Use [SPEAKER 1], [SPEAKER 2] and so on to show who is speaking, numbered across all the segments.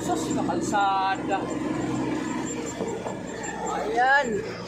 [SPEAKER 1] Sus, nakalsada. Ayan.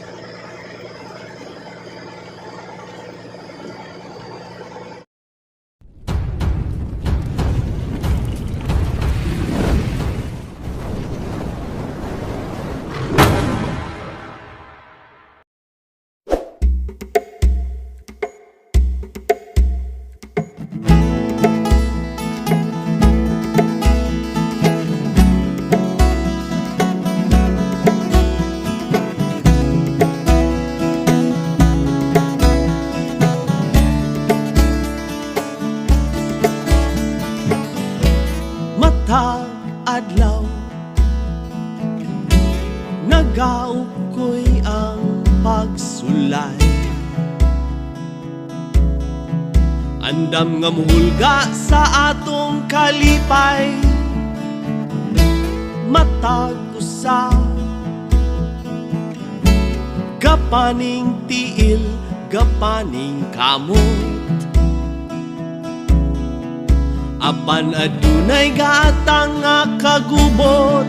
[SPEAKER 2] Andam nga muhulga sa atong kalipay. Matag usa Gapaning tiil, gapaning kamot. Apan adunay gatang nga kagubot.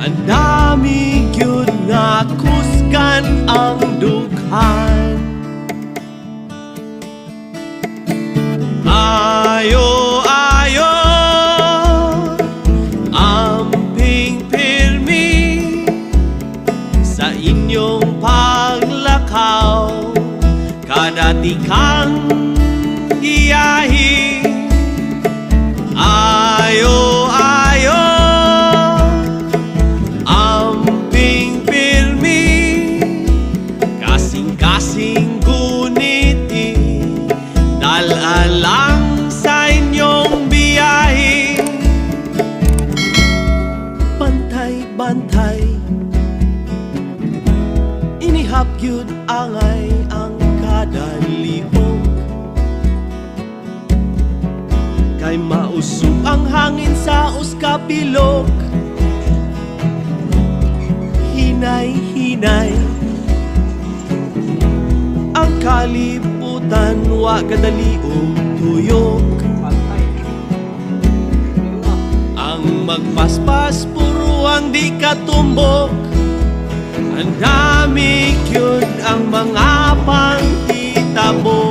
[SPEAKER 2] Ang dami yun nga kuskan ang dukhan The car. Ang dami yun ang mga pangkita mo.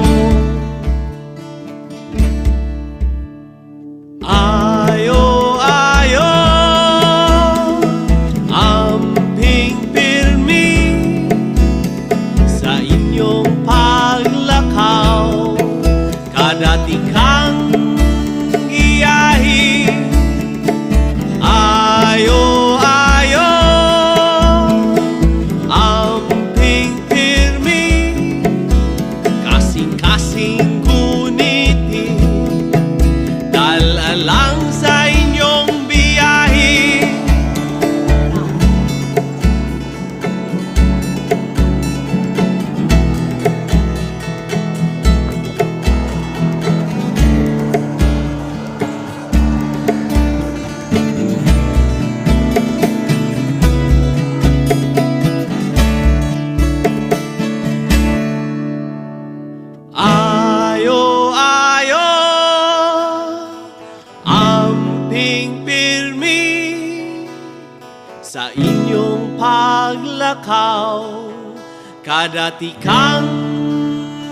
[SPEAKER 2] Ada tikang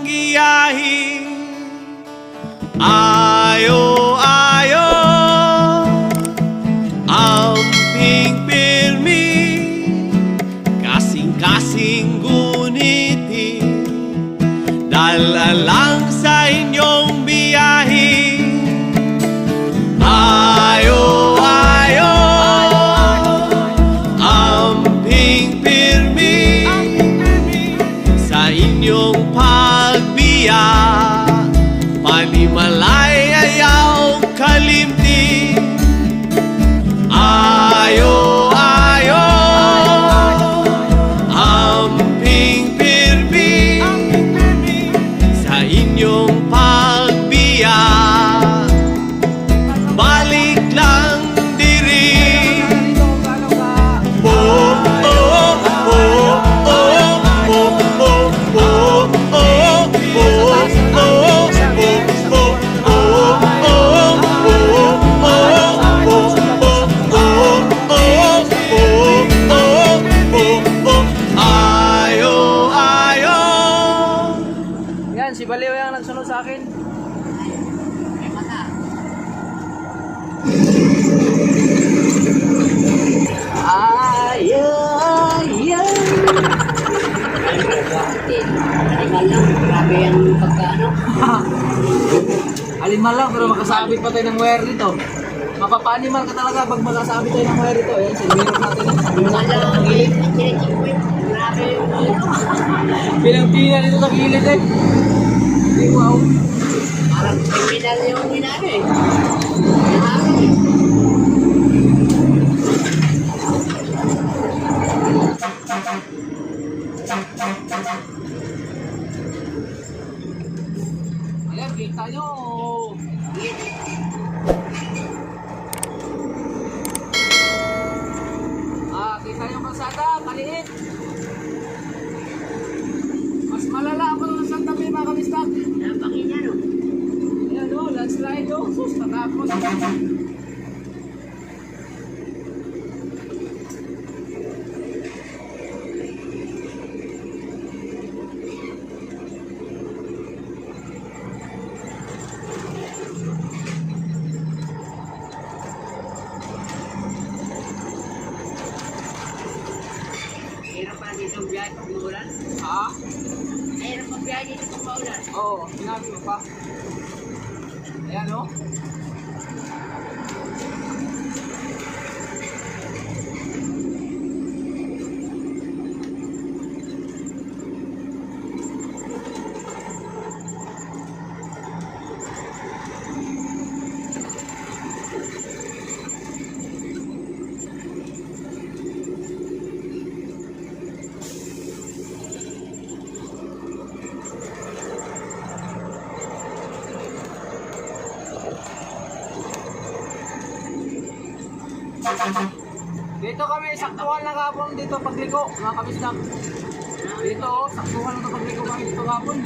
[SPEAKER 2] giahi. baliw yung nagsunod sa akin. Ay, mata. Ay, ay, ay. Alimalang, grabe yan
[SPEAKER 1] pagkaano. Alimalang, pero makasabit pa tayo ng wire dito. Mapapanimal ka talaga pag makasabit tayo ng wire dito. Ayan, sinirap natin.
[SPEAKER 3] Alimalang, ang gilip, ang gilip, Grabe yung
[SPEAKER 1] Pinagpina nito sa gilid eh. Wow.
[SPEAKER 3] Parang criminal yung ginano eh. Eh.
[SPEAKER 1] Ayan, kita nyo.
[SPEAKER 3] Dito
[SPEAKER 1] kami, saktuhan lang kapon dito pagliko, mga kabisdak. Dito, oh, saktuhan lang ito pagliko kami dito kapon.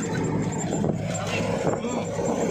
[SPEAKER 2] Okay.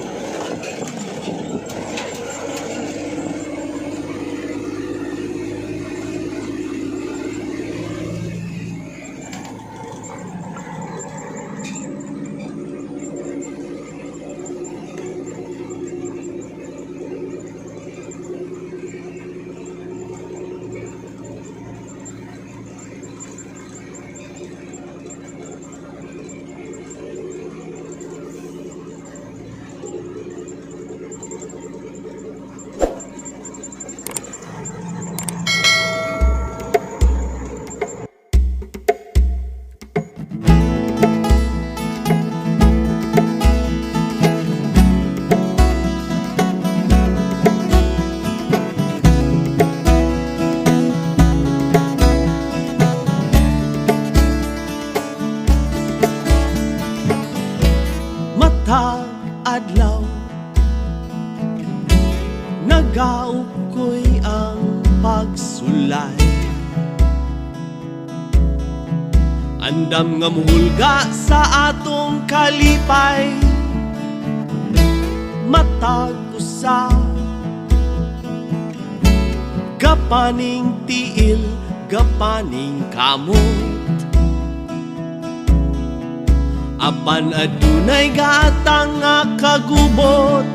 [SPEAKER 2] nga sa atong kalipay. Matag usa gapaning tiil gapaning kamot. Apan adunay gatang nga kagubot.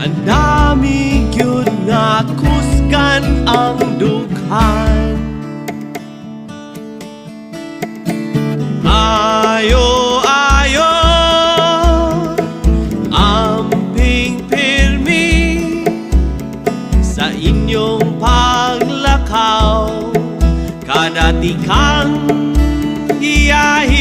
[SPEAKER 2] Ang dami gyud nga kuskan ang dughan. tayo ayon. Amping pirmi Sa inyong paglakaw. Kada
[SPEAKER 3] tikang hiyahin.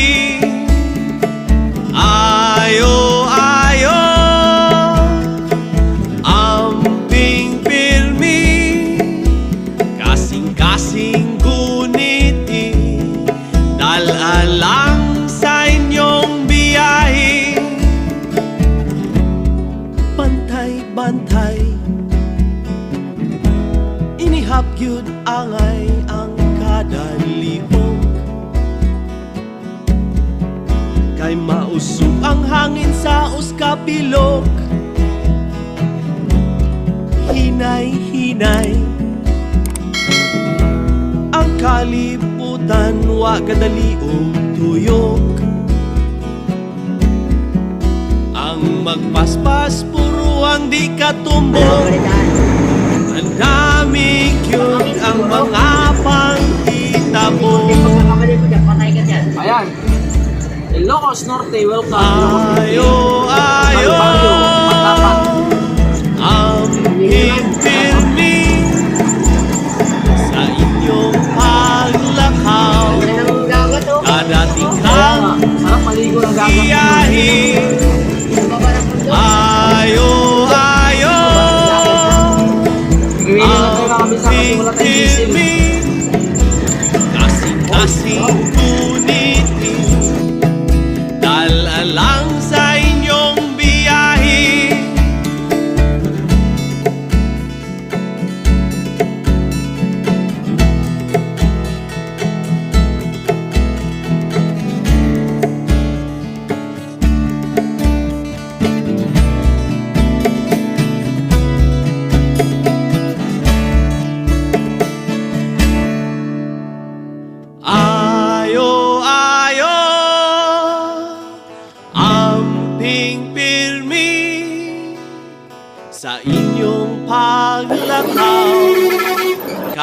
[SPEAKER 1] Ayan. In Locos Norte, welcome.
[SPEAKER 2] Ayo, ayo. Magbayo, matapat. Ang hintil mi sa inyong paglakaw. Kadati kang biyahin. Ayo, ayo. Ang hintil mi kasing-kasing tuwa.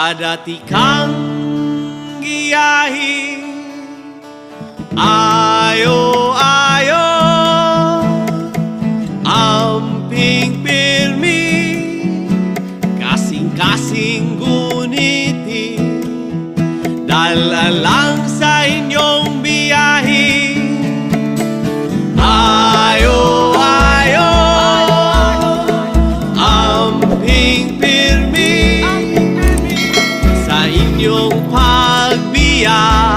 [SPEAKER 2] adati
[SPEAKER 4] kang giahi Yeah.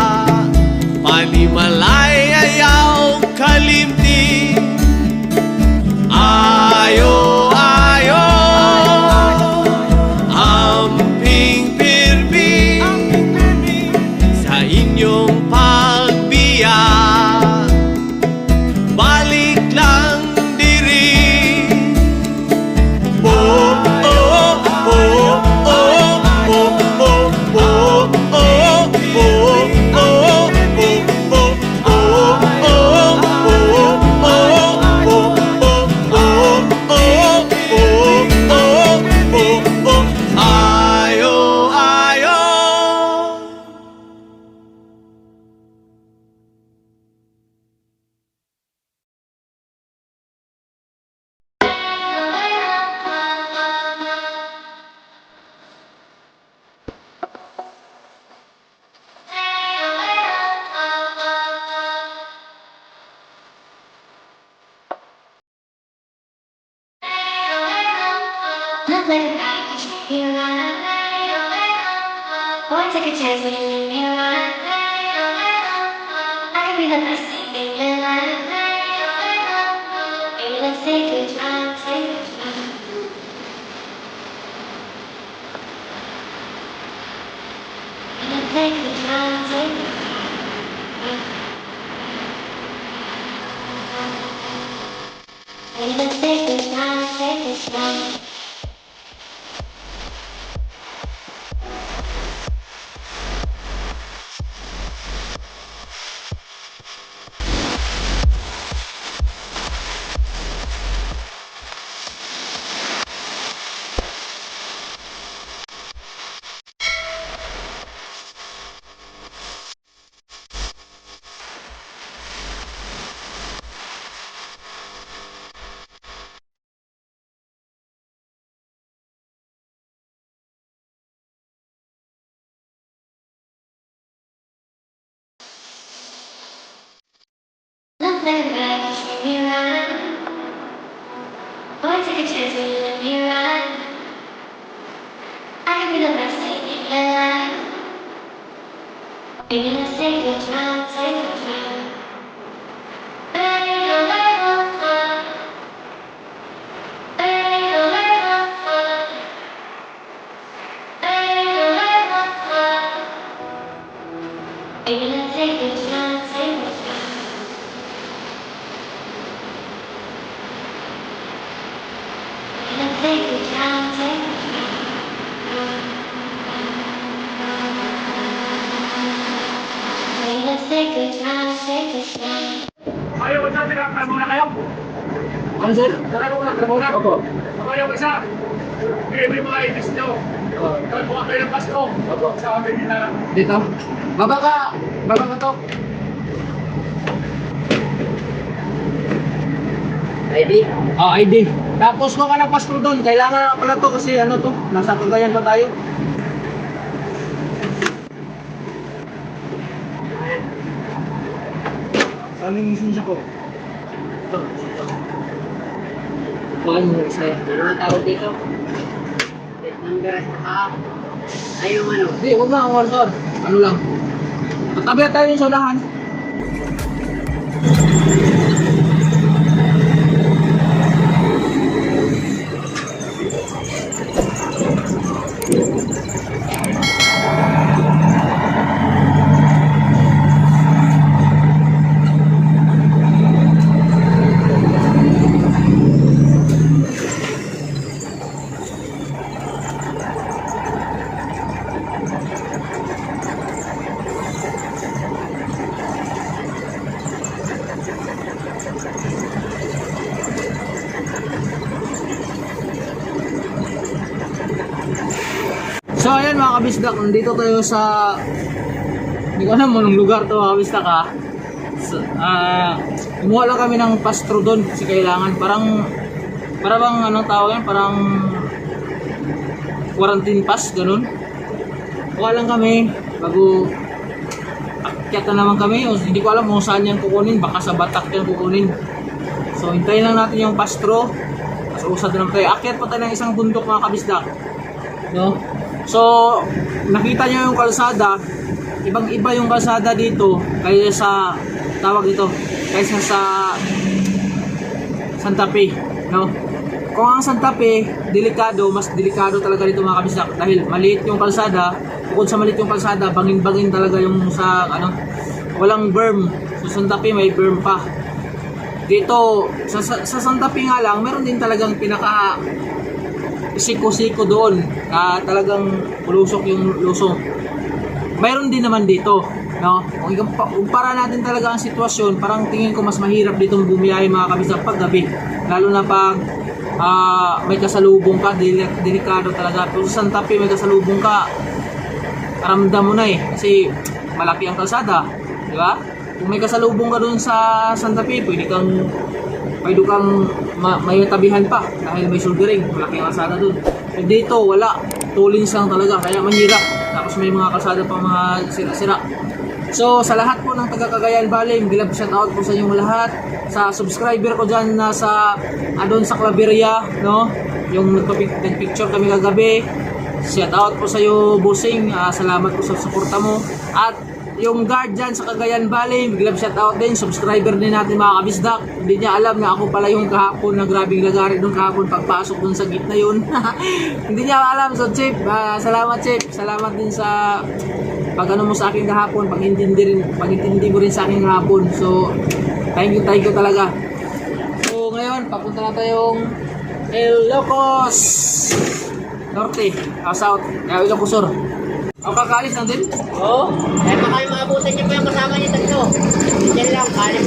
[SPEAKER 4] Chance you. I could the best take a drive, take a drive, take a drive.
[SPEAKER 1] Opo.
[SPEAKER 5] Ako yung isa. Mo yung mga itis nyo. Ikaw buka kayo ng pasko. Sa amin nila.
[SPEAKER 1] Dito. Baba ka. Baba ka to.
[SPEAKER 3] ID?
[SPEAKER 1] Ah, ID. Tapos kuha ka ng passport doon. Kailangan na pala to kasi ano to. Nasa Cagayan pa tayo. Saan yung lisensya ko?
[SPEAKER 3] Ito. Mahal mo isa yan. Ano ang tawag dito? Nanggas. Ah. Ayaw ano.
[SPEAKER 1] Hindi, huwag lang. Ano lang. Patabi tayo yung sodahan. Kabisdak, nandito tayo sa hindi ko alam mo nung lugar to kabisdak ha. So, ah, kumuha lang kami ng pastro doon kasi kailangan parang para bang anong tawag yan, parang quarantine pass, ganun. Kuha lang kami bago akyat na naman kami o hindi ko alam kung saan yan kukunin, baka sa batak yan kukunin. So hintayin lang natin yung pastro. Tapos usad na naman tayo. Akyat pa tayo ng isang bundok mga kabisdak. No? So, nakita niyo yung kalsada, ibang-iba yung kalsada dito kaysa sa tawag dito, kaysa sa Santa Fe, no? Kung ang Santa Fe, delikado, mas delikado talaga dito mga kabisdak dahil maliit yung kalsada, bukod sa maliit yung kalsada, bangin-bangin talaga yung sa ano, walang berm. Sa Santa Fe may berm pa. Dito, sa, sa, sa Santa Fe nga lang, meron din talagang pinaka siko-siko doon na talagang pulusok yung lusong. Mayroon din naman dito, no? Kung kumpara natin talaga ang sitwasyon, parang tingin ko mas mahirap ditong bumiyahe mga kabisa pag gabi. Lalo na pag ah, may kasalubong ka, deli- delikado talaga. Pero sa Santa Fe may kasalubong ka, ramdam mo na eh. Kasi malaki ang kalsada, di ba? Kung may kasalubong ka doon sa Santa Fe, pwede kang pwede kang ma- may tabihan pa dahil may shouldering, malaki ang kalsada doon. Eh dito, wala. Tulins lang talaga, kaya mahirap. Tapos may mga kalsada pa mga sira-sira. So, sa lahat po ng taga Cagayan Valley, bilab shout out po sa inyong lahat. Sa subscriber ko dyan na sa adon sa Claveria, no? Yung nagpicture kami kagabi. Shout out po sa iyo, Busing. Ah, salamat po sa suporta mo. At yung guard dyan sa Cagayan Valley, big love shout out din. Subscriber din natin mga kabisdak. Hindi niya alam na ako pala yung kahapon na grabing lagari doon kahapon pagpasok doon sa gitna yun. Hindi niya alam. So, Chip, ah, salamat Chip. Salamat din sa pag ano mo sa akin kahapon, pag intindi rin, pag intindi mo rin sa akin kahapon. So, thank you, thank you talaga. So, ngayon, papunta na tayong Ilocos Norte, ah, South, eh, Ilocos Ako kakaalis na din?
[SPEAKER 3] Oo. Kaya baka yung maabutan niyo pa yung kasama niyo tatlo. Diyan lang, kali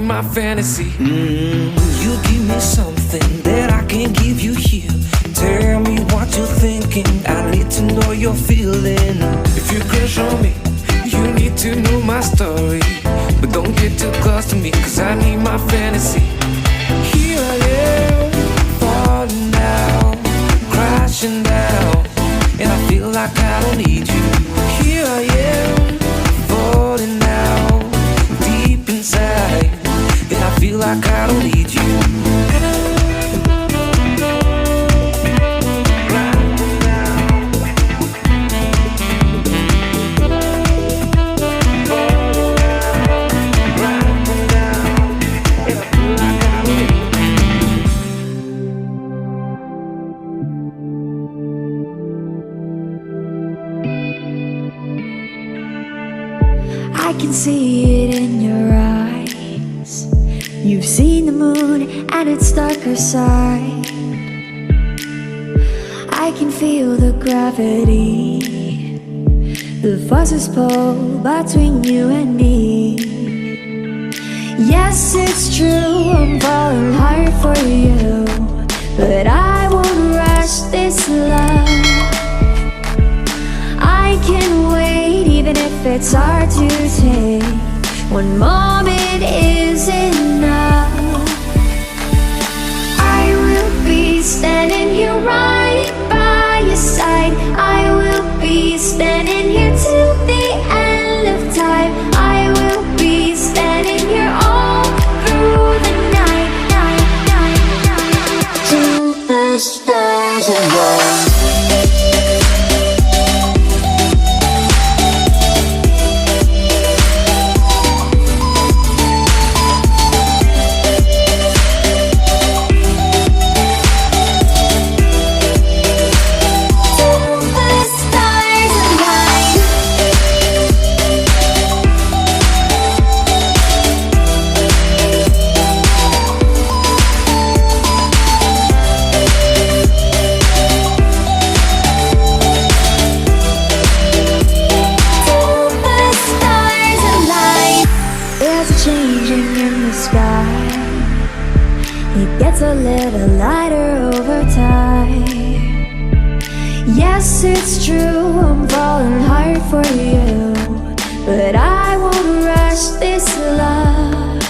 [SPEAKER 6] my fantasy. Mm. You give me something that I can't give you here. Tell me what you're thinking. I need to know your feeling. If you crush on me, you need to know my story. But don't get too close to me, cause I need my fantasy. Here I am, falling down, crashing down. And I feel like I don't need you. Here I am. Like I don't need you.
[SPEAKER 7] I can see it in your eyes. Seen the moon and its darker side. I can feel the gravity, the forces pull between you and me. Yes, it's true, I'm falling hard for you, but I won't rush this love. I can wait even if it's hard to take. One moment is enough. I will be standing here right by your side. I will be standing here till the end of time. I will be It's true, I'm falling hard for you. But I won't rush this love.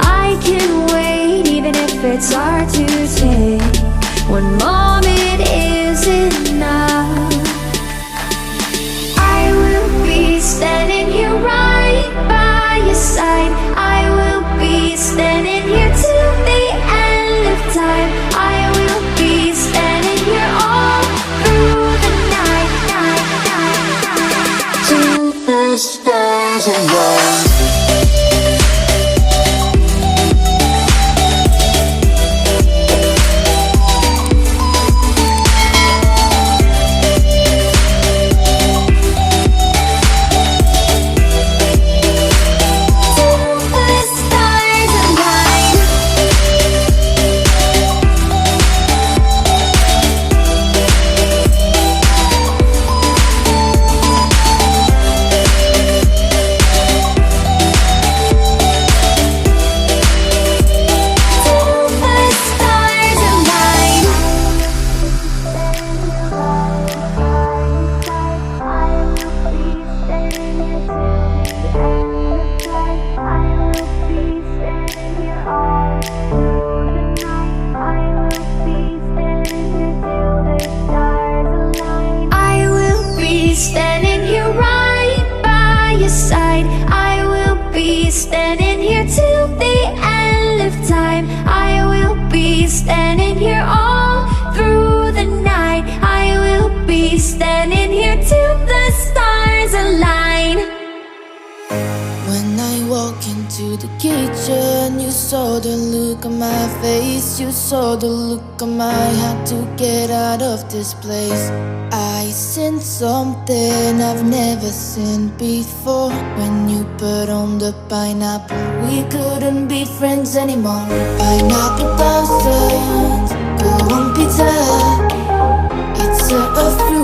[SPEAKER 7] I can wait even if it's hard to take. One moment is enough. to run. Standing here all
[SPEAKER 8] into the kitchen, you saw the look on my face. You saw the look on my had to get out of this place. I seen something I've never seen before. When you put on the pineapple, we couldn't be friends anymore. Pineapple doesn't go on pizza. It's a, a